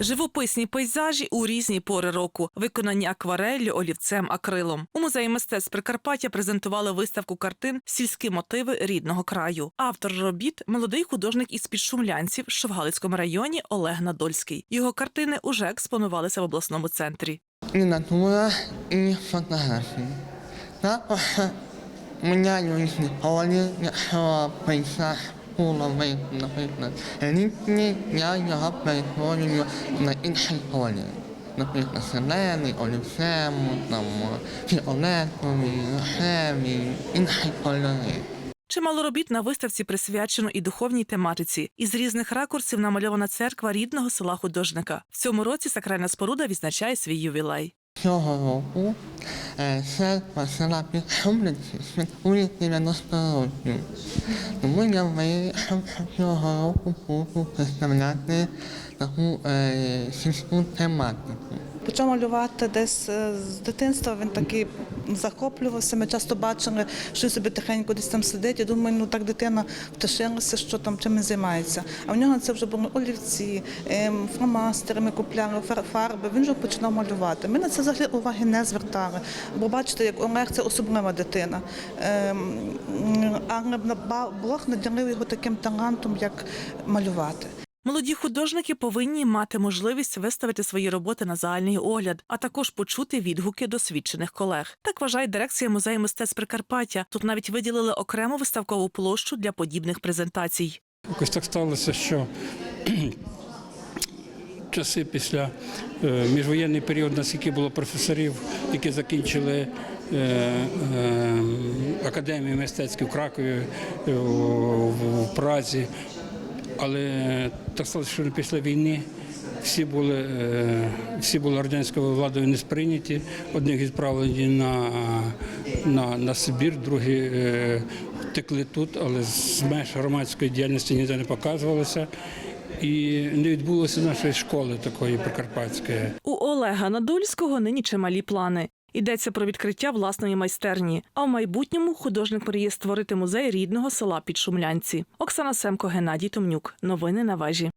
Живописні пейзажі у різні пори року, виконані аквареллю, олівцем, акрилом. У музеї мистецтв Прикарпаття презентували виставку картин Сільські мотиви рідного краю. Автор робіт молодий художник із підшумлянців, що в Галицькому районі Олег Надольський. Його картини уже експонувалися в обласному центрі. і натура, і фотографії. Ролі, якщо пейзаж куловий, наприклад, літній, я його перетворюю на інші ролі. Наприклад, зелений, олівцем, там, фіолетовий, рожевий, інші кольори. Чимало робіт на виставці присвячено і духовній тематиці. Із різних ракурсів намальована церква рідного села художника. В цьому році сакральна споруда відзначає свій ювілей. Цього року е, церква села Підшумлиці святкує 90 років. Тому я вирішив, цього року буду представляти таку сільську тематику. Почав малювати десь е, з дитинства. Він такий захоплювався. Ми часто бачили, що собі тихенько десь там сидить. Я думаю, ну так дитина втішилася, що там чим займається. А в нього це вже були олівці, ем, фломастери ми купляли, фар- фарби. Він вже починав малювати. Ми на це взагалі уваги не звертали. Бо бачите, як Олег це особлива дитина. Ем, але Бог наділив його таким талантом, як малювати. Молоді художники повинні мати можливість виставити свої роботи на загальний огляд, а також почути відгуки досвідчених колег. Так вважає дирекція музею мистецтв Прикарпаття. Тут навіть виділили окрему виставкову площу для подібних презентацій. Якось так сталося, що часи після е, міжвоєнний період, наскільки було професорів, які закінчили е, е, академію мистецьку в Кракові, в, Празі. Але так сталося, що після війни всі були, всі були радянською владою не сприйняті. Одних відправлені на, на, на Сибір, другі втекли тут, але з меж громадської діяльності ніде не показувалися. І не відбулося нашої школи такої прикарпатської. У Олега Надольського нині чималі плани. Йдеться про відкриття власної майстерні. А в майбутньому художник мріє створити музей рідного села Підшумлянці. Оксана Семко, Геннадій Томнюк. Новини на вежі.